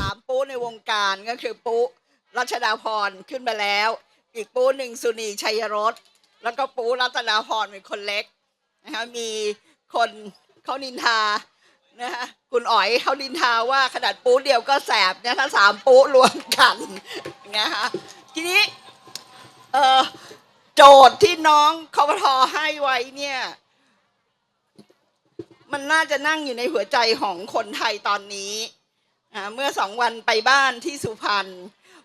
สามปูในวงการก็คือปูรัชดาพรขึ้นมาแล้ว อีกปูหนึ่งสุนีชัยรสแล้วก็ปูรัตนาพรเป็นคนเล็กนะคะมีคนเขานินทานะคะคุณอ๋อยเขานินทาว่าขนาดปูเดียวก็แสบนะคะสามปูรวมกันนะคะทีนี้เอ่อโจทย์ที่น้องคอปทอให้ไว้เนี่ยมันน่าจะนั่งอยู่ในหัวใจของคนไทยตอนนี้ เมื่อสองวันไปบ้านที่สุพรรณ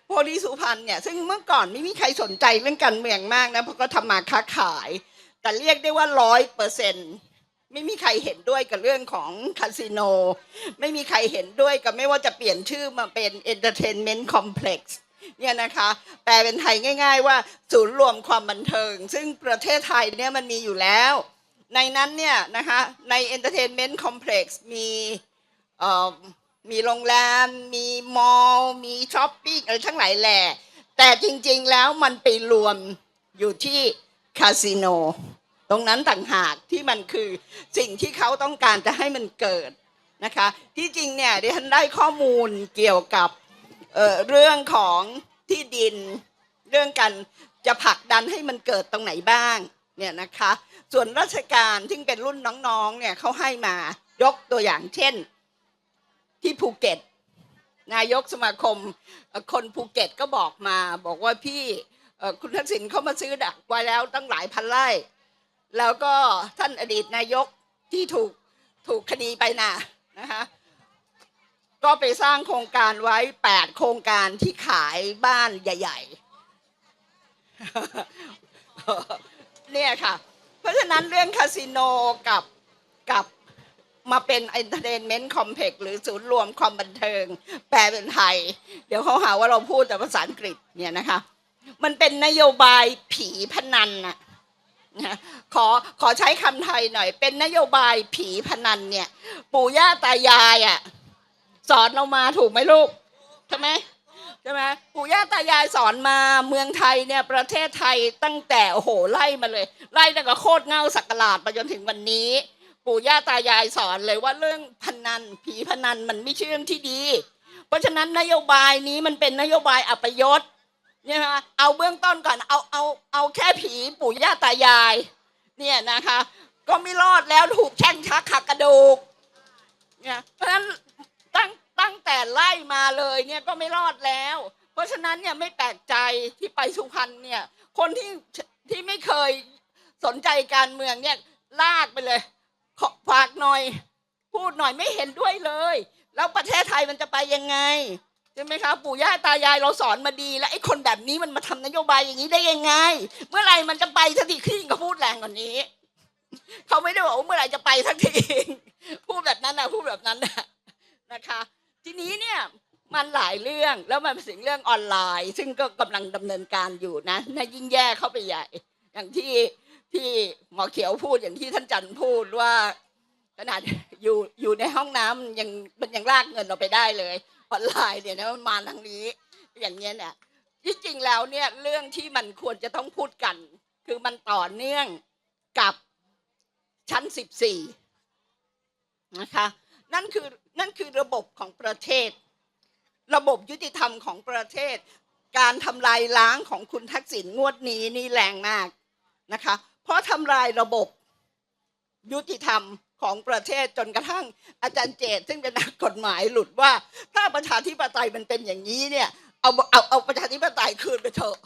พวกที่สุพรรณเนี่ยซึ่งเมื่อก่อนไม่มีใครสนใจเรื่องการเมืองมากนะเพราะก็ทำมาค้าขาย แต่เรียกได้ว่าร้อยเปอร์เซ็นไม่มีใครเห็นด้วยกับเรื่องของคาสิโน ไม่มีใครเห็นด้วยกับไม่ว่าจะเปลี่ยนชื่อมาเป็น Entertainment Complex เนี่ยนะคะแปลเป็นไทยง่าย ๆ ว่าศูนย์รวมความบันเทิง ซึ่งประเทศไทยเนี่ยมันมีอยู่แล้ว ในนั้นเนี่ยนะคะใน Entertainment Complex มีเอ่อมี มีโรงแรม มีมอลล์มีช้อปปิ้งอะไรทั้งหลายแหล่แต่จริงๆแล้วมันไปรวมอยู่ที่คาสิโนตรงนั้นต่างหากที่มันคือสิ่งที่เขาต้องการจะให้มันเกิดนะคะ ที่จริงเนี่ยดิฉันได้ข้อมูลเกี่ยวกับเเรื่องของที่ดิน เรื่องการจะผลักดันให้มันเกิดตรงไหนบ้างเนี่ยนะคะ ส่วนราชการที่เป็นรุ่นน้องๆเนี่ยเขาให้มายกตัวอย่างเช่น ที่ภูเก็ต นายกสมาคมคนภูเก็ตก็บอกมา บอกว่าพี่คุณทักษิณเขามาซื้อดักไว้แล้วตั้งหลายพันไร่ แล้วก็ท่านอดีตนายกที่ถูกถูกคดีไปน่ะนะคะก็ไปสร้างโครงการไว้แปดโครงการที่ขายบ้านใหญ่ ๆ เนี่ยค่ะ เพราะฉะนั้นเรื่องคาสิโนกับกับ มาเป็น Entertainment Complex หรือศูนย์รวมความบันเทิง แปลเป็นไทย เดี๋ยวเขาหาว่าเราพูดแต่ภาษาอังกฤษเนี่ยนะคะ มันเป็นนโยบายผีพนันนะขอขอใช้คำไทยหน่อย เป็นนโยบายผีพนันเนี่ย ปู่ย่าตายายอะสอนเรามาถูกไหมลูกใช่ไหมใช่ไหมปู่ย่าตายายสอนมาเมืองไทยเนี่ยประเทศไทยตั้งแต่โอ้โหไล่มาเลย ไล่ตั้งแต่โคตรเงาสักหลาดมาจนถึงวันนี้ ปู่ย่าตายายสอนเลยว่าเรื่องพนันผีพนันมันไม่ใช่เรื่องที่ดี เพราะฉะนั้นนโยบายนี้มันเป็นนโยบายอัปยศเนี่ยนะคะเอาเบื้องต้นก่อนเอาเอาเอาแค่ผีปู่ย่าตายาย เนี่ยนะคะ ก็ไม่รอดแล้วถูกแช่งชักขักกระดูกเนี่ยเพราะฉะนั้นตั้งตั้งแต่ไล่มาเลยเนี่ยก็ไม่รอดแล้ว เพราะฉะนั้นเนี่ยไม่แปลกใจที่ไปสุพรรณเนี่ยคนที่ที่ไม่เคยสนใจการเมืองเนี่ยลากไปเลย ฝากหน่อย พูดหน่อยไม่เห็นด้วยเลย แล้วประเทศไทยมันจะไปยังไงใช่ไหมคะปู่ย่าตายายเราสอนมาดี แล้วไอ้คนแบบนี้มันมาทำนโยบายอย่างนี้ได้ยังไง เมื่อไหร่มันจะไปสักทีขึ้นก็พูดแรงกว่านี้ เขาไม่ได้บอกว่าเมื่อไหร่จะไปสักทีพูดแบบนั้นนะพูดแบบนั้นนะนะคะ ทีนี้เนี่ยมันหลายเรื่องแล้วมันเป็นสิ่งเรื่องออนไลน์ ซึ่งก็กำลังดำเนินการอยู่นะน่ายิ่งแย่เข้าไปใหญ่ อย่างที่ ที่หมอเขียวพูดอย่างที่ท่านจันทร์พูดว่า ขนาดอยู่อยู่ในห้องน้ำมันยังมันยังลากเงินเราไปได้เลยออนไลน์เนี่ยนะมันมาทางนี้ อย่างเงี้ยเนี่ยที่จริงแล้วเนี่ยเรื่องที่มันควรจะต้องพูดกัน คือมันต่อเนื่องกับชั้นสิบสี่นะคะนั่นคือนั่นคือระบบของประเทศ ระบบยุติธรรมของประเทศ การทำลายล้างของคุณทักษิณงวดนี้นี่แรงมากนะคะ เพราะทำลายระบบยุติธรรมของประเทศจนกระทั่งอาจารย์เจตซึ่งเป็นนักกฎหมายหลุดว่า ถ้าประชาธิปไตยมันเป็นอย่างนี้เนี่ยเอาเอาเอาประชาธิปไตยคืนไปเถอะ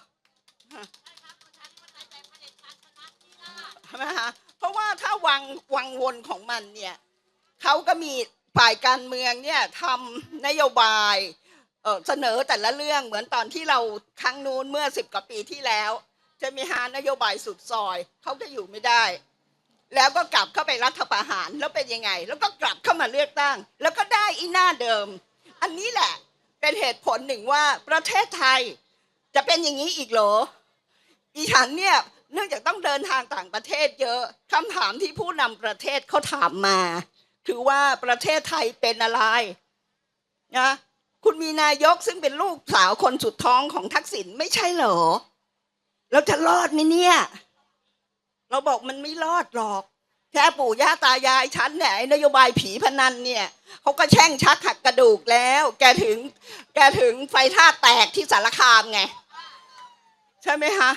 ใช่ไหมคะเพราะว่าถ้าวังวังวนของมันเนี่ยเขาก็มีฝ่ายการเมืองเนี่ยทำนโยบายเเสนอแต่ละเรื่องเหมือนตอนที่เราครั้งนู้นเมื่อสิบกว่าปีที่แล้ว จะมีหานโยบายสุดซอยเขาก็อยู่ไม่ได้ แล้วก็กลับเข้าไปรัฐประหารแล้วเป็นยังไง แล้วก็กลับเข้ามาเลือกตั้ง แล้วก็ได้อีหน้าเดิม อันนี้แหละเป็นเหตุผลหนึ่งว่าประเทศไทยจะเป็นอย่างนี้อีกเหรออีฉันเนี่ยเนื่องจากต้องเดินทางต่างประเทศเยอะคำถามที่ผู้นำประเทศเขาถามมา คือว่าประเทศไทยเป็นอะไรนะคุณมีนายกซึ่งเป็นลูกสาวคนสุดท้องของทักษิณไม่ใช่เหรอ เราจะรอดไหมเนี่ย เราบอกมันไม่รอดหรอก แค่ปู่ย่าตายายฉันเนี่ยไอ้นโยบายผีพนันเนี่ยเขาก็แช่งชักหักกระดูกแล้ว แกถึง แกถึงไฟท่าแตกที่สารคามไง ใช่ไหมคะ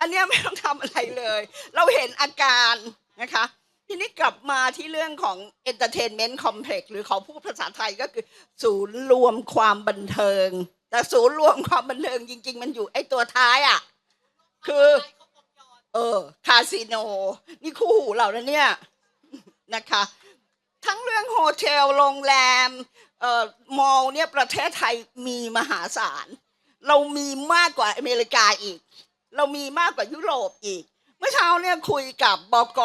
อันเนี้ยไม่ต้องทำอะไรเลย เราเห็นอาการนะคะ ทีนี้กลับมาที่เรื่องของ entertainment complex หรือเขาพูดภาษาไทยก็คือ ศูนย์รวมความบันเทิง แต่ศูนย์รวมความบันเทิงจริง ๆ มันอยู่ไอ้ตัวท้ายอะ คือ เออ คาสิโน นี่คู่หูเรานะเนี่ยนะคะ ทั้งเรื่องโฮเทลโรงแรมเอ่อมอลล์เนี่ยประเทศไทยมีมหาศาล เรามีมากกว่าอเมริกาอีก เรามีมากกว่ายุโรปอีก เมื่อเช้าเนี่ยคุยกับบก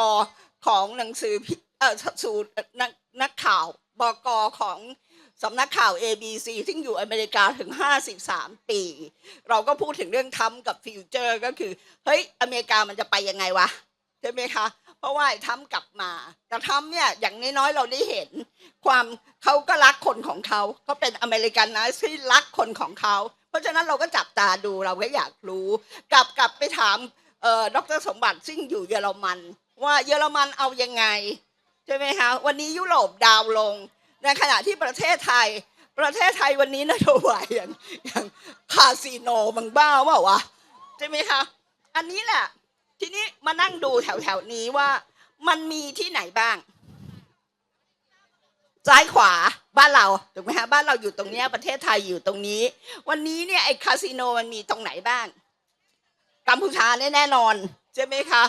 ของหนังสือพิเอ่อสูตรนักนักข่าวบกของ สำนักข่าว ABC ซึ่งอยู่อเมริกาถึง 53 ปี เราก็พูดถึงเรื่องทัมกับฟิวเจอร์ก็คือ เฮ้ย อเมริกามันจะไปยังไงวะ ใช่ไหมคะ เพราะว่าไอ้ทัมกลับมาแต่ทัมเนี่ยอย่างน้อยๆ เราได้เห็น ความเขาก็รักคนของเขาเขาเป็นอเมริกันนะที่รักคนของเขา เพราะฉะนั้นเราก็จับตาดูเราก็อยากรู้กลับกลับไปถามเอ่อดรสมบัติซึ่งอยู่เยอรมัน ว่าเยอรมันเอายังไงใช่ไหมคะวันนี้ยุโรปดาวลง ในขณะที่ประเทศไทย ประเทศไทยวันนี้นโยบายอย่างอย่างคาสิโนมังบ้าเปล่าวะใช่ไหมคะอันนี้แหละ ทีนี้มานั่งดูแถวแถวนี้ว่า มันมีที่ไหนบ้างซ้ายขวาบ้านเราถูกไหมฮะบ้านเราอยู่ตรงนี้ประเทศไทยอยู่ตรงนี้ วันนี้เนี่ยไอ้คาสิโนมันมีตรงไหนบ้างกัมพูชาแน่แน่นอน ใช่ไหมคะ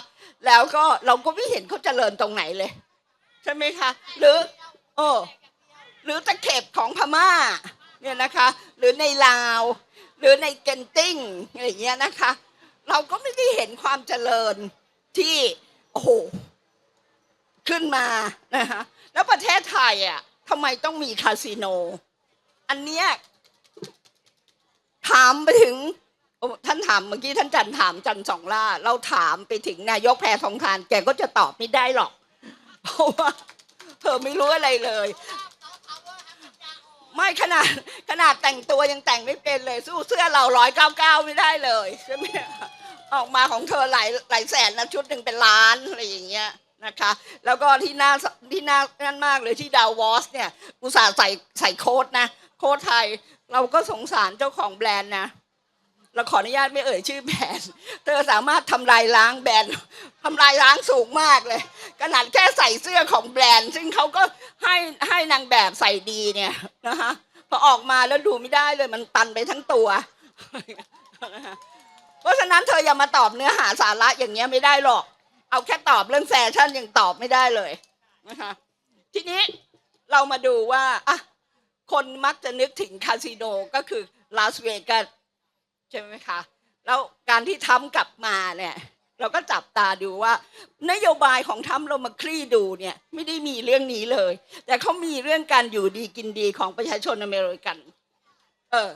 แล้วก็เราก็ไม่เห็นเขาเจริญตรงไหนเลย ใช่ไหมคะ หรือ โอ้ หรือตะเข็บของพม่าเนี่ยนะคะหรือในลาว หรือในเกนติ้งอะไรอย่างเงี้ยนะคะ เราก็ไม่ได้เห็นความเจริญที่โอ้โหขึ้นมานะคะแล้วประเทศไทยอะทำไมต้องมีคาสิโน อันเนี้ยถามไปถึงท่านถามเมื่อกี้ท่านจันถามจันสองล่า เราถามไปถึงนายกแพทองทาน แกก็จะตอบไม่ได้หรอก เพราะว่าเธอไม่รู้อะไรเลย ไม่ขนาดขนาดแต่งตัวยังแต่งไม่เป็นเลย สู้เสื้อเราร้อยเก้าเก้าไม่ได้เลยใช่ไหมออกมาของเธอหลายหลายแสนนะชุดหนึ่งเป็นล้านอะไรอย่างเงี้ยนะคะ แล้วก็ที่น่าที่น่านั่นมากเลยที่ดาววอสเนี่ยอุตส่าห์ใส่ใส่โค้ดนะ โค้ดไทยเราก็สงสารเจ้าของแบรนด์นะเราขออนุญาตไม่เอ่ยชื่อแบรนด์ เธอสามารถทำลายล้างแบรนด์ทำลายล้างสูงมากเลย ขนาดแค่ใส่เสื้อของแบรนด์ ซึ่งเขาก็ให้ให้นางแบบใส่ดีเนี่ยนะคะพอออกมาแล้วดูไม่ได้เลยมันตันไปทั้งตัว เพราะฉะนั้นเธออย่ามาตอบเนื้อหาสาระอย่างเงี้ยไม่ได้หรอก เอาแค่ตอบเรื่องแฟชั่นยังตอบไม่ได้เลยนะคะทีนี้เรามาดูว่าอะคนมักจะนึกถึงคาสิโนก็คือลาสเวกัสใช่ไหมคะ แล้วการที่ทำกลับมาเนี่ย เราก็จับตาดูว่า นโยบายของทำเรามาคลี่ดูเนี่ยไม่ได้มีเรื่องนี้เลย แต่เขามีเรื่องการอยู่ดีกินดีของประชาชนอเมริกัน เออ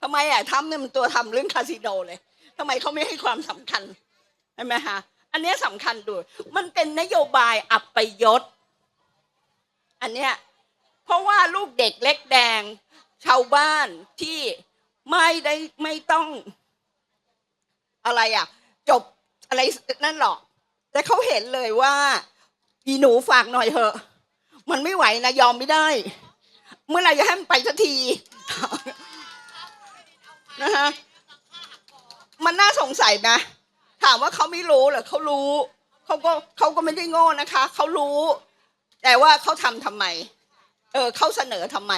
ทำไมอะทำเนี่ยมันตัวทำเรื่องคาสิโนเลยทำไมเขาไม่ให้ความสำคัญใช่ไหมคะอันเนี้ยสำคัญดูมันเป็นนโยบายอับประยศอันเนี้ยเพราะว่าลูกเด็กเล็กแดง ชาวบ้านที่ไม่ได้ไม่ต้องอะไรอะ จบ อะไรนั่นหรอก แต่เขาเห็นเลยว่าอีหนูฝากหน่อยเถอะ มันไม่ไหวนะยอมไม่ได้ เมื่อไหร่จะให้มันไปสักทีนะฮะมันน่าสงสัยนะถามว่าเขาไม่รู้เหรอเขารู้เขาก็เขาก็ไม่ได้โง่นะคะเขารู้ แต่ว่าเขาทำทำไม เออเขาเสนอทำไม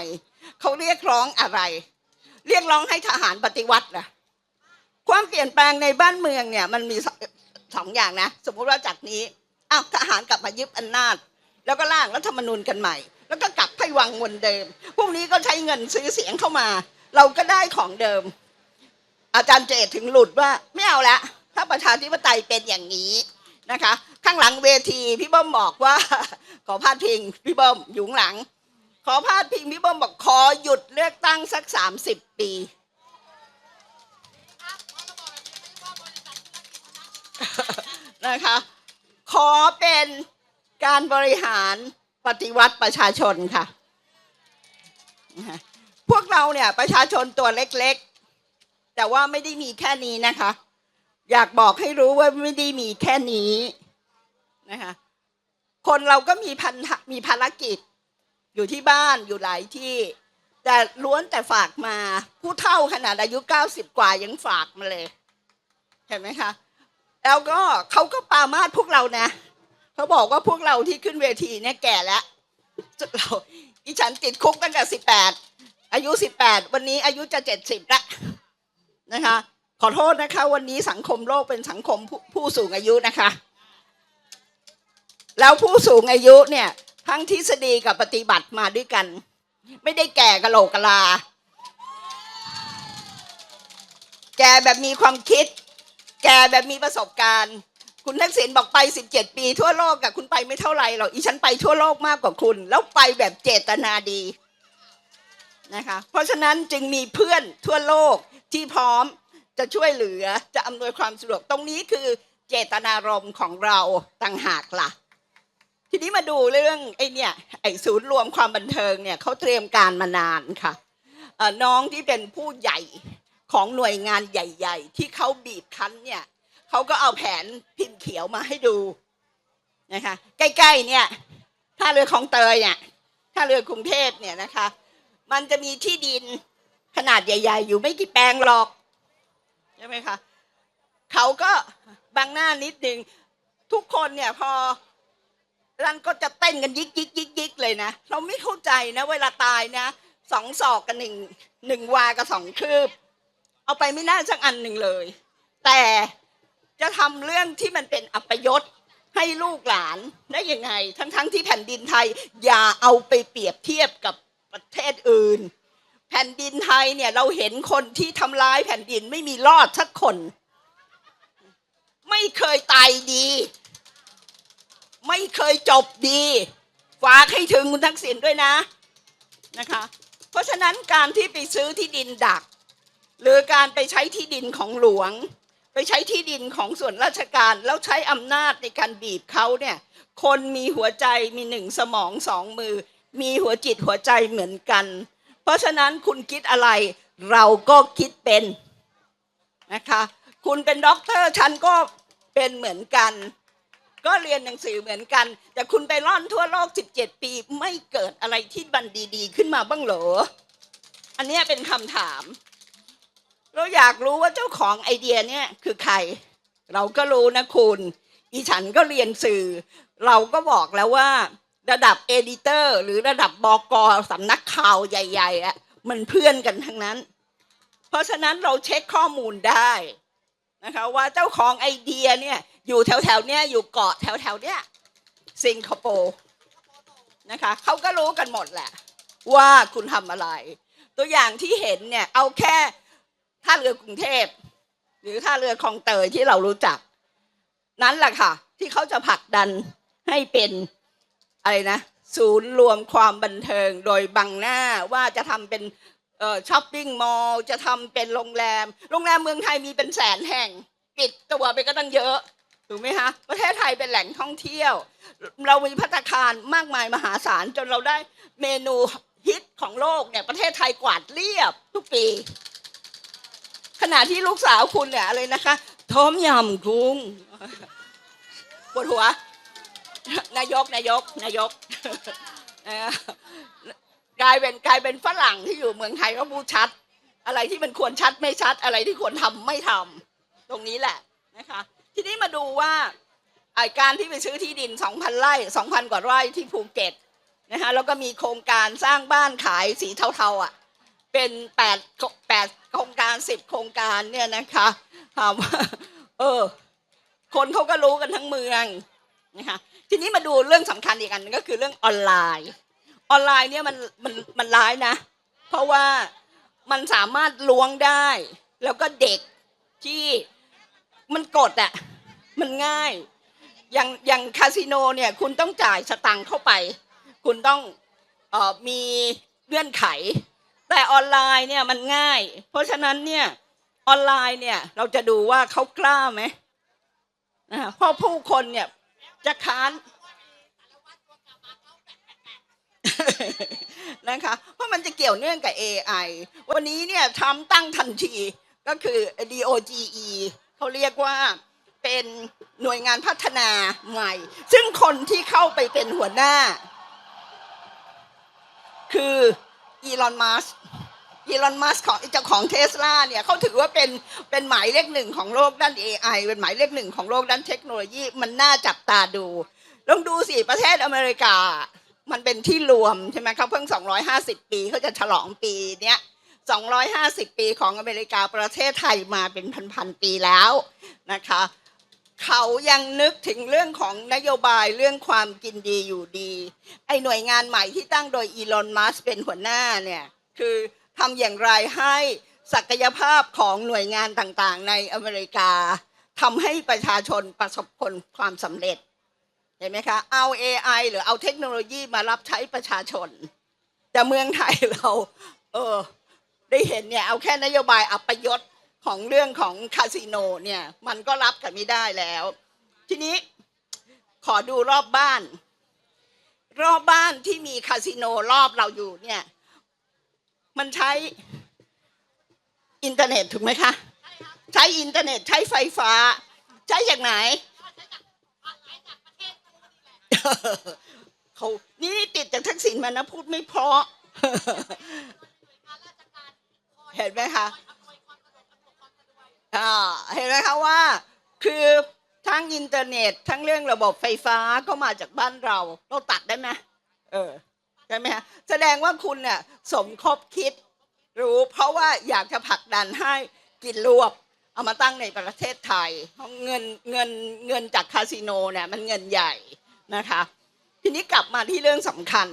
เขาเรียกร้องอะไร เรียกร้องให้ทหารปฏิวัตินะความเปลี่ยนแปลงในบ้านเมืองเนี่ย มันมี สองอย่างนะ สมมุติว่าจากนี้อ้าวทหารกลับมายึดอำนาจ แล้วก็ร่างรัฐธรรมนูญกันใหม่ แล้วก็กลับให้วังวนเดิม พวกนี้ก็ใช้เงินซื้อเสียงเข้ามา เราก็ได้ของเดิม อาจารย์เจตถึงหลุดว่าไม่เอาละถ้าประชาธิปไตยเป็นอย่างนี้นะคะ ข้างหลังเวทีพี่เบิ้มบอกว่า ขอพาดพิงพี่เบิ้มอยู่หลัง ขอพาดพิงพี่เบิ้มบอกขอหยุดเลือกตั้งสักสามสิบปี นะคะ ขอเป็นการบริหารปฏิวัติประชาชนค่ะ พวกเราเนี่ยประชาชนตัวเล็กๆ แต่ว่าไม่ได้มีแค่นี้นะคะ อยากบอกให้รู้ว่าไม่ได้มีแค่นี้นะคะคนเราก็มีพันธะมีภารกิจ อยู่ที่บ้านอยู่หลายที่ แต่ล้วนแต่ฝากมา ผู้เฒ่าขนาดอายุเก้าสิบกว่ายังฝากมาเลย เห็นไหมคะ แล้วก็เขาก็ปามาสพวกเรานะเขาบอกว่าพวกเราที่ขึ้นเวทีเนี่ยแก่แล้วเราอีฉันติดคุกตั้งแต่สิบแปดอายุสิบแปดวันนี้อายุจะเจ็ดสิบละนะคะ ขอโทษนะคะ วันนี้สังคมโลกเป็นสังคมผู้ผู้สูงอายุนะคะ แล้วผู้สูงอายุเนี่ยทั้งทฤษฎีกับปฏิบัติมาด้วยกัน ไม่ได้แก่กะโหลกกะลา แก่แบบมีความคิด แก่แบบมีประสบการณ์ คุณทักษิณบอกไป 17 ปีทั่วโลกกับคุณไปไม่เท่าไหร่หรอกอีฉันไปทั่วโลกมากกว่าคุณ แล้วไปแบบเจตนาดีนะคะเพราะฉะนั้นจึงมีเพื่อนทั่วโลกที่พร้อมจะช่วยเหลือจะอำนวยความสะดวกตรงนี้คือเจตนารมณ์ของเราต่างหากล่ะ ทีนี้มาดูเรื่องไอ้เนี่ยไอ้ศูนย์รวมความบันเทิงเนี่ยเขาเตรียมการมานานค่ะน้องที่เป็นผู้ใหญ่ ของหน่วยงานใหญ่ ๆ ที่เขาบีบคั้นเนี่ยเขาก็เอาแผนพิมพ์เขียวมาให้ดูนะคะใกล้ ๆ เนี่ยท่าเรือคลองเตยเนี่ยท่าเรือกรุงเทพเนี่ยนะคะ มันจะมีที่ดินขนาดใหญ่ ๆ อยู่ไม่กี่แปลงหรอกใช่ไหมคะเขาก็บังหน้านิดนึงทุกคนเนี่ยพอรันก็จะเต้นกันยิกยิกยิกยิกเลยนะ เราไม่เข้าใจนะ เวลาตายนะสองศอกกับหนึ่งหนึ่งวากับสองคืบ เอาไปไม่น่าสักอันหนึ่งเลย แต่จะทำเรื่องที่มันเป็นอัปยศให้ลูกหลานได้ยังไง ทั้งๆที่แผ่นดินไทยอย่าเอาไปเปรียบเทียบกับประเทศอื่น แผ่นดินไทยเนี่ยเราเห็นคนที่ทำร้ายแผ่นดินไม่มีรอดสักคน ไม่เคยตายดี ไม่เคยจบดีฝากให้ถึงคุณทักษิณด้วยนะนะคะ เพราะฉะนั้นการที่ไปซื้อที่ดินดัก หรือการไปใช้ที่ดินของหลวง ไปใช้ที่ดินของส่วนราชการแล้วใช้อำนาจในการบีบเขาเนี่ยคนมีหัวใจมีหนึ่งสมองสองมือ มีหัวจิตหัวใจเหมือนกัน เพราะฉะนั้นคุณคิดอะไร เราก็คิดเป็นนะคะคุณเป็นด็อกเตอร์ฉันก็เป็นเหมือนกัน ก็เรียนหนังสือเหมือนกัน แต่คุณไปร่อนทั่วโลก 17 ปี ไม่เกิดอะไรที่บันดีๆ ขึ้นมาบ้างเหรอ อันนี้เป็นคำถาม เราอยากรู้ว่าเจ้าของไอเดียเนี่ยคือใคร เราก็รู้นะคุณอีฉันก็เรียนสื่อ เราก็บอกแล้วว่า ระดับเอดิเตอร์ หรือระดับบอกอสำนักข่าวใหญ่ๆอะมันเพื่อนกันทั้งนั้น เพราะฉะนั้นเราเช็คข้อมูลได้นะคะว่าเจ้าของไอเดียเนี่ยอยู่แถวๆเนี้ยอยู่เกาะแถวแถวๆเนี้ยสิงคโปร์นะคะเขาก็รู้กันหมดแหละ ว่าคุณทำอะไร ตัวอย่างที่เห็นเนี่ยเอาแค่ ท่าเรือกรุงเทพ หรือท่าเรือคลองเตยที่เรารู้จัก นั้นแหละค่ะ ที่เขาจะผลักดันให้เป็นอะไรนะ ศูนย์รวมความบันเทิงโดยบังหน้าว่าจะทำเป็นช้อปปิ้งมอลล์จะทำเป็นโรงแรม โรงแรมเมืองไทยมีเป็นแสนแห่งปิดตัวไปก็ตั้งเยอะถูกไหมคะประเทศไทยเป็นแหล่งท่องเที่ยว เรามีพัตตาคารมากมายมหาศาลจนเราได้เมนูฮิตของโลกเนี่ยประเทศไทยกวาดเรียบทุกปี ขณะที่ลูกสาวคุณเนี่ยอะไรนะคะท้มยำกุ้งปวดหัว นายกนายกนายกกลายเป็นกลายเป็นฝรั่งที่อยู่เมืองไทยก็พูดชัด อะไรที่มันควรชัดไม่ชัดอะไรที่ควรทำไม่ทำตรงนี้แหละนะคะ ทีนี้มาดูว่าไอการที่ไปซื้อที่ดิน 2,000 ไร่ 2,000 กว่าไร่ที่ภูเก็ตนะคะแล้วก็มีโครงการสร้างบ้านขายสีเทาๆอะ เป็นแปดแปดโครงการสิบโครงการเนี่ยนะคะถามว่าเออคนเขาก็รู้กันทั้งเมืองนะคะทีนี้มาดูเรื่องสำคัญอีกอันนึงก็คือเรื่องออนไลน์ ออนไลน์เนี่ยมันมันมันร้ายนะ เพราะว่ามันสามารถล้วงได้ แล้วก็เด็กที่มันกดอะ่ะมันง่าย อย่างอย่างคาสิโนเนี่ยคุณต้องจ่ายสตังค์เข้าไป คุณต้องออมีเงื่อนไข แต่ออนไลน์เนี่ยมันง่าย เพราะฉะนั้นเนี่ยออนไลน์เนี่ยเราจะดูว่าเขากล้าไหมเพราะผู้คนเนี่ยจะค้านนะคะ เพราะมันจะเกี่ยวเนื่องกับ AI วันนี้เนี่ยทำตั้งทันทีก็คือ DOGE เขาเรียกว่าเป็นหน่วยงานพัฒนาใหม่ ซึ่งคนที่เข้าไปเป็นหัวหน้า คือ อีลอนมัสอีลอนมัสของเจ้าของเทสลาเนี่ยเขาถือว่าเป็นเป็นหมายเลขหนึ่งของโลกด้าน AI เป็นหมายเลขหนึ่งของโลกด้านเทคโนโลยีมันน่าจับตาดูลองดูสิประเทศอเมริกา มันเป็นที่รวมใช่ไหมเขาเพิ่ง 250 ปีเขาจะฉลองปีเนี้ย250 ปีของอเมริกาประเทศไทยมาเป็นพันๆปีแล้วนะคะ เขายังนึกถึงเรื่องของนโยบายเรื่องความกินดีอยู่ดี ไอ้หน่วยงานใหม่ที่ตั้งโดยอีลอนมัสเป็นหัวหน้าเนี่ยคือทำอย่างไรให้ศักยภาพของหน่วยงานต่างๆ ในอเมริกาทำให้ประชาชนประสบผลความสำเร็จเห็นไหมคะเอา AI หรือเอาเทคโนโลยีมารับใช้ประชาชน แต่เมืองไทยเรา เออได้เห็นเนี่ยเอาแค่นโยบายอัปยศ ของเรื่องของคาสิโนเนี่ยมันก็รับกันไม่ได้แล้ว ทีนี้ขอดูรอบบ้าน รอบบ้านที่มีคาสิโนรอบเราอยู่เนี่ยมันใช้อินเทอร์เน็ตถูกไหมคะ ใช้อินเทอร์เน็ตใช้ไฟฟ้า ใช้จากไหนเขานี่ติดจากทักษิณมานะพูดไม่เพราะ เห็นไหมคะ เห็นไหมคะว่า คือทั้งอินเทอร์เน็ต ทั้งเรื่องระบบไฟฟ้าก็มาจากบ้านเรา เราตัดได้ไหมเออใช่ไหมคะแสดงว่าคุณเนี่ยสมคบคิด รู้ เพราะว่าอยากจะผลักดันให้กินรวบ เอามาตั้งในประเทศไทยเพราะเงินเงินเงินจากคาสิโนเนี่ยมันเงินใหญ่นะคะ ทีนี้กลับมาที่เรื่องสำคัญ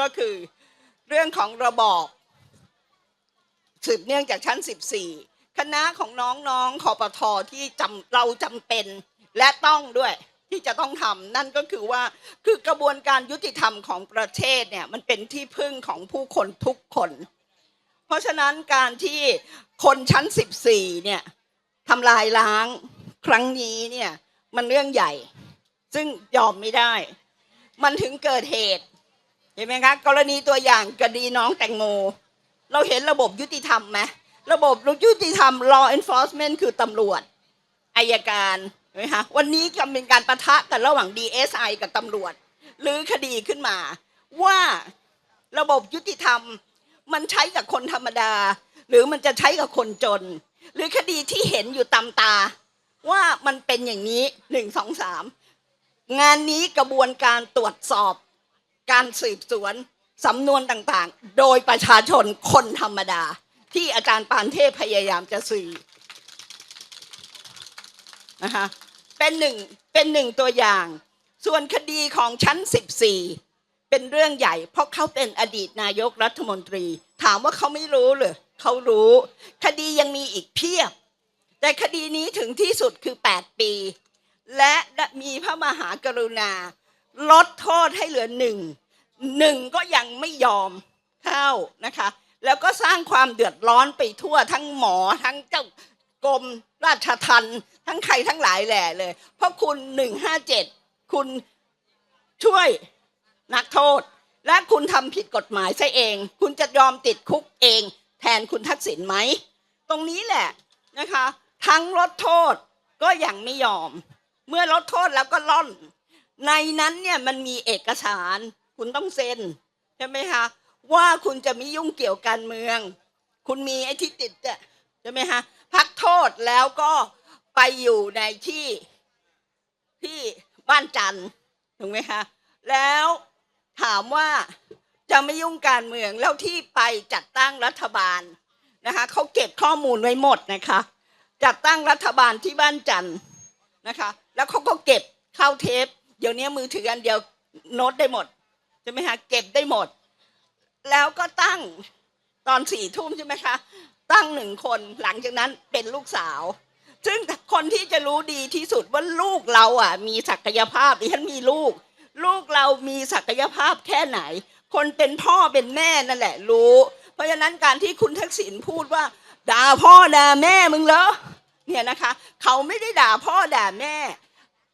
ก็คือเรื่องของระบอบสืบเนื่องจากชั้น 14 คณะของน้องๆคอปทอที่จำเราจำเป็นและต้องด้วยที่จะต้องทำนั่นก็คือว่าคือกระบวนการยุติธรรมของประเทศเนี่ยมันเป็นที่พึ่งของผู้คนทุกคน เพราะฉะนั้นการที่คนชั้น 14เนี่ยทำลายล้างครั้งนี้เนี่ยมันเรื่องใหญ่ ซึ่งยอมไม่ได้ มันถึงเกิดเหตุเห็นไหมคะกรณีตัวอย่างคดีน้องแตงโม เราเห็นระบบยุติธรรมไหม ระบบยุติธรรม law enforcement คือตำรวจอายการเห็นไหมคะวันนี้กำลังเป็นการประทะกันระหว่าง DSI กับตำรวจหรือคดีขึ้นมา ว่าระบบยุติธรรมมันใช้กับคนธรรมดา หรือมันจะใช้กับคนจน หรือคดีที่เห็นอยู่ตามตา ว่ามันเป็นอย่างนี้หนึ่งสองสามงานนี้กระบวนการตรวจสอบ การสืบสวนสำนวนต่างๆ โดยประชาชนคนธรรมดา ที่อาจารย์ปานเทพพยายามจะสื่อนะคะเป็นหนึ่งเป็นหนึ่งตัวอย่าง ส่วนคดีของชั้น 14 เป็นเรื่องใหญ่ เพราะเขาเป็นอดีตนายกรัฐมนตรี ถามว่าเขาไม่รู้เหรือเขารู้ คดียังมีอีกเพียบ แต่คดีนี้ถึงที่สุดคือ 8 ปี และมีพระมหากรุณา ลดโทษให้เหลือหนึ่งหนึ่งก็ยังไม่ยอมเข้านะคะ แล้วก็สร้างความเดือดร้อนไปทั่วทั้งหมอทั้งเจ้ากรมราชทัณฑ์ทั้งใครทั้งหลายแหล่เลย เพราะคุณหนึ่งห้าเจ็ดคุณช่วยนักโทษ และคุณทำผิดกฎหมายซะเอง คุณจะยอมติดคุกเอง แทนคุณทักษิณไหม ตรงนี้แหละนะคะ ทั้งลดโทษก็ยังไม่ยอม เมื่อลดโทษแล้วก็ล่อน ในนั้นเนี่ยมันมีเอกสาร คุณต้องเซ็นใช่ไหมคะ ว่าคุณจะไม่ยุ่งเกี่ยวการเมือง คุณมีไอ้ที่ติดอะใช่ไหมคะพักโทษแล้วก็ไปอยู่ในที่ที่บ้านจันทร์ถูกไหมคะแล้วถามว่าจะไม่ยุ่งการเมืองแล้วที่ไปจัดตั้งรัฐบาลนะคะเขาเก็บข้อมูลไว้หมดนะคะ จัดตั้งรัฐบาลที่บ้านจันทร์นะคะ แล้วเขาก็เก็บเข้าเทป เดี๋ยวนี้มือถืออันเดียวโน้ตได้หมดใช่ไหมคะเก็บได้หมด แล้วก็ตั้งตอนสี่ทุ่มใช่ไหมคะ ตั้งหนึ่งคนหลังจากนั้นเป็นลูกสาว ซึ่งคนที่จะรู้ดีที่สุดว่าลูกเราอะ มีศักยภาพดิฉันมีลูก ลูกเรามีศักยภาพแค่ไหน คนเป็นพ่อเป็นแม่นั่นแหละรู้ เพราะฉะนั้นการที่คุณทักษิณพูดว่า ด่าพ่อด่าแม่มึงเหรอเนี่ยนะคะ เขาไม่ได้ด่าพ่อด่าแม่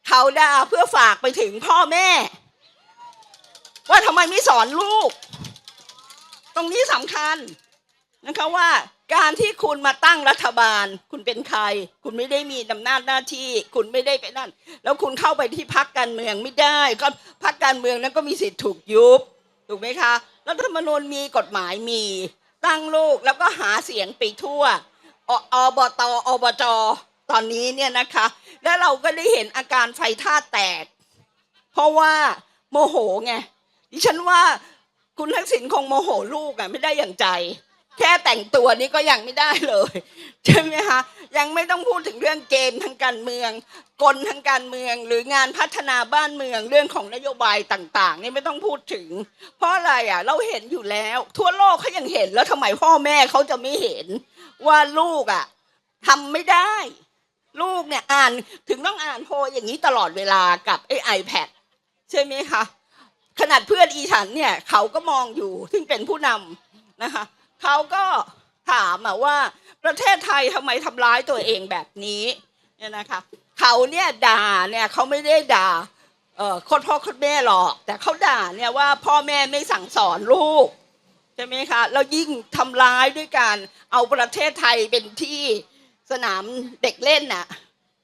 เขาด่าเพื่อฝากไปถึงพ่อแม่ ว่าทำไมไม่สอนลูก ตรงนี้สำคัญนะคะว่าการที่คุณมาตั้งรัฐบาล คุณเป็นใคร คุณไม่ได้มีอำนาจหน้าที่ คุณไม่ได้ไปนั่น แล้วคุณเข้าไปที่พักการเมืองไม่ได้ก็พักการเมืองนั้นก็มีสิทธิ์ถูกยุบถูกไหมคะรัฐธรรมนูญมีกฎหมายมี ตั้งลูกแล้วก็หาเสียงไปทั่วออบตอบจตอนนี้เนี่ยนะคะ แล้วเราก็ได้เห็นอาการไฟท่าแตก เพราะว่าโมโหไงดิฉันว่า คุณทักษิณคงโมโหลูกอะไม่ได้อย่างใจ แค่แต่งตัวนี้ก็ยังไม่ได้เลย ใช่ไหมคะยังไม่ต้องพูดถึงเรื่องเกมทางการเมือง กลทางการเมือง หรืองานพัฒนาบ้านเมืองเรื่องของนโยบายต่าง ๆ นี่ไม่ต้องพูดถึง เพราะอะไรอะ เราเห็นอยู่แล้ว ทั่วโลกเขายังเห็นแล้วทำไมพ่อแม่เขาจะไม่เห็น ว่าลูกอะทำไม่ได้ ลูกเนี่ยอ่านถึงต้องอ่านโพยอย่างนี้ตลอดเวลากับไอ้ไอแพดใช่ไหมคะ ขนาดเพื่อนอีฉันเนี่ยเขาก็มองอยู่ซึ่งเป็นผู้นำนะคะเขาก็ถามว่าประเทศไทยทำไมทำร้ายตัวเองแบบนี้เนี่ยนะคะเขาเนี่ยด่าเนี่ยเขาไม่ได้ด่าเอ่อโคตรพ่อโคตรแม่หรอก แต่เขาด่าเนี่ยว่าพ่อแม่ไม่สั่งสอนลูกใช่ไหมคะแล้วยิ่งทำร้ายด้วยการเอาประเทศไทยเป็นที่สนามเด็กเล่นน่ะ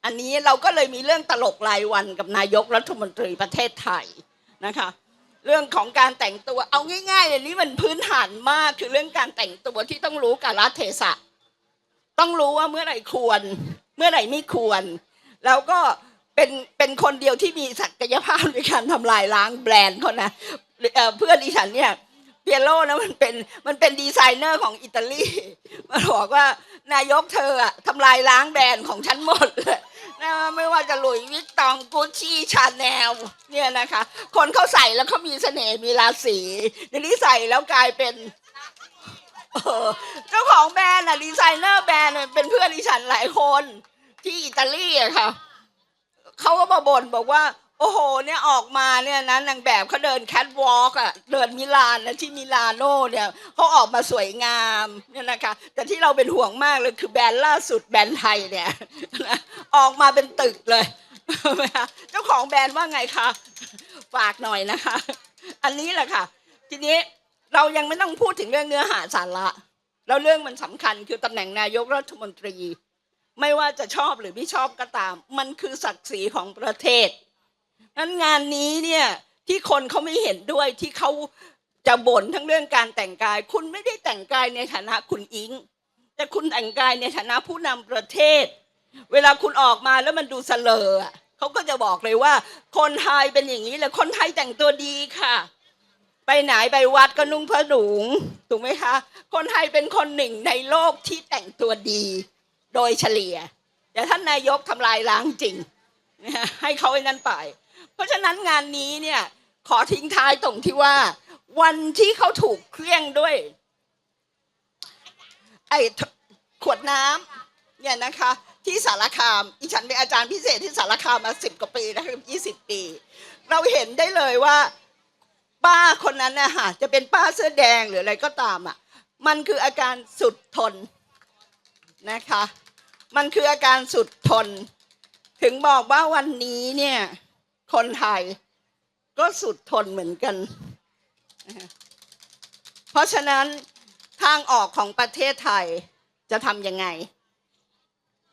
อันนี้เราก็เลยมีเรื่องตลกรายวันกับนายกรัฐมนตรีประเทศไทยนะคะ เรื่องของการแต่งตัวเอาง่ายๆเลยนี่มันพื้นฐานมากคือเรื่องการแต่งตัวที่ต้องรู้กาลเทศะ ต้องรู้ว่าเมื่อไหร่ควร เมื่อไหร่ไม่ควร แล้วก็เป็นเป็นคนเดียวที่มีศักยภาพในการทำลายล้างแบรนด์เขานะเอ่อเพื่อนดิฉันเนี่ยเปียโลนะมันเป็นมันเป็นดีไซเนอร์ของอิตาลีมันบอกว่านายกเธออะทำลายล้างแบรนด์ของฉันหมดเลย นะไม่ว่าจะหลุยส์วิตตองกุชชี่ชาแนลเนี่ยนะคะ คนเขาใส่แล้วเขามีเสน่ห์มีราศีเดี๋ยวนี้ใส่แล้วกลายเป็นเจ้าของแบรนด์อะดีไซเนอร์แบรนด์เป็นเพื่อนดิฉันหลายคน ที่อิตาลีอะค่ะเขาก็มาบ่นบอกว่า โอ้โหเนี่ยออกมาเนี่ยนะนางแบบเขาเดินแคทวอล์กอะเดินมิลานนะที่มิลานโน่เนี่ยเขาออกมาสวยงามเนี่ยนะคะ แต่ที่เราเป็นห่วงมากเลยคือแบรนด์ล่าสุดแบรนด์ไทยเนี่ยนะออกมาเป็นตึกเลย เจ้าของแบรนด์ว่าไงคะฝากหน่อยนะคะ อันนี้แหละค่ะ ทีนี้เรายังไม่ต้องพูดถึงเรื่องเนื้อหาสาระแล้วเรื่องมันสำคัญคือตำแหน่งนายกรัฐมนตรี ไม่ว่าจะชอบหรือไม่ชอบก็ตาม มันคือศักดิ์ศรีของประเทศ นั้นงานนี้เนี่ยที่คนเขาไม่เห็นด้วยที่เขาจะบ่นทั้งเรื่องการแต่งกาย คุณไม่ได้แต่งกายในฐานะคุณอิง แต่คุณแต่งกายในฐานะผู้นำประเทศ เวลาคุณออกมาแล้วมันดูเสลอเขาก็จะบอกเลยว่า คนไทยเป็นอย่างนี้แหละคนไทยแต่งตัวดีค่ะ ไปไหนไปวัดก็นุ่งผ้าหนุงถูกไหมคะ คนไทยเป็นคนหนึ่งในโลกที่แต่งตัวดี โดยเฉลี่ยแต่ท่านนายกทำลายล้างจริงให้เขาไอ้นั่นไป เพราะฉะนั้นงานนี้เนี่ยขอทิ้งท้ายตรงที่ว่า วันที่เขาถูกเครื่องด้วย ไอ้ขวดน้ำเนี่ยนะคะ ที่สารคามอีฉันเป็นอาจารย์พิเศษที่สารคามมาสิบกว่าปีนะครับยี่สิบปี เราเห็นได้เลยว่า ป้าคนนั้นนะฮะจะเป็นป้าเสื้อแดงหรืออะไรก็ตามอะมันคืออาการสุดทนนะคะ มันคืออาการสุดทน ถึงบอกว่าวันนี้เนี่ย คนไทย ก็สุดทนเหมือนกัน เพราะฉะนั้นทางออกของประเทศไทยจะทำยังไง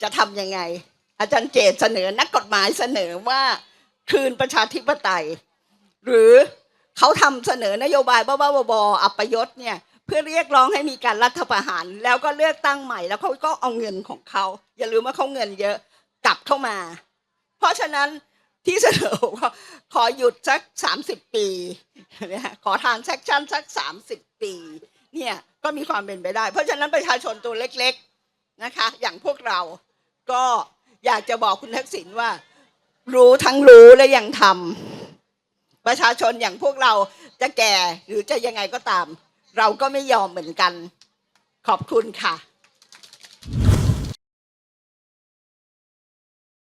จะทำยังไง อาจารย์เจตเสนอนักกฎหมายเสนอว่าคืนประชาธิปไตย หรือเขาทำเสนอนโยบายบ้าๆบอๆอัปยศเนี่ยเพื่อเรียกร้องให้มีการรัฐประหาร แล้วก็เลือกตั้งใหม่แล้วเขาก็เอาเงินของเขาอย่าลืมว่าเขาเงินเยอะกลับเข้ามา เพราะฉะนั้น ที่เสนอว่าขอหยุดสักสามสิบปีเนี่ยขอทานแซคชั่นสักสามสิบปีเนี่ยก็มีความเป็นไปได้ เพราะฉะนั้นประชาชนตัวเล็กๆนะคะ อย่างพวกเราก็อยากจะบอกคุณทักษิณว่า รู้ทั้งรู้และยังทำประชาชนอย่างพวกเราจะแก่หรือจะยังไงก็ตาม เราก็ไม่ยอมเหมือนกัน ขอบคุณค่ะ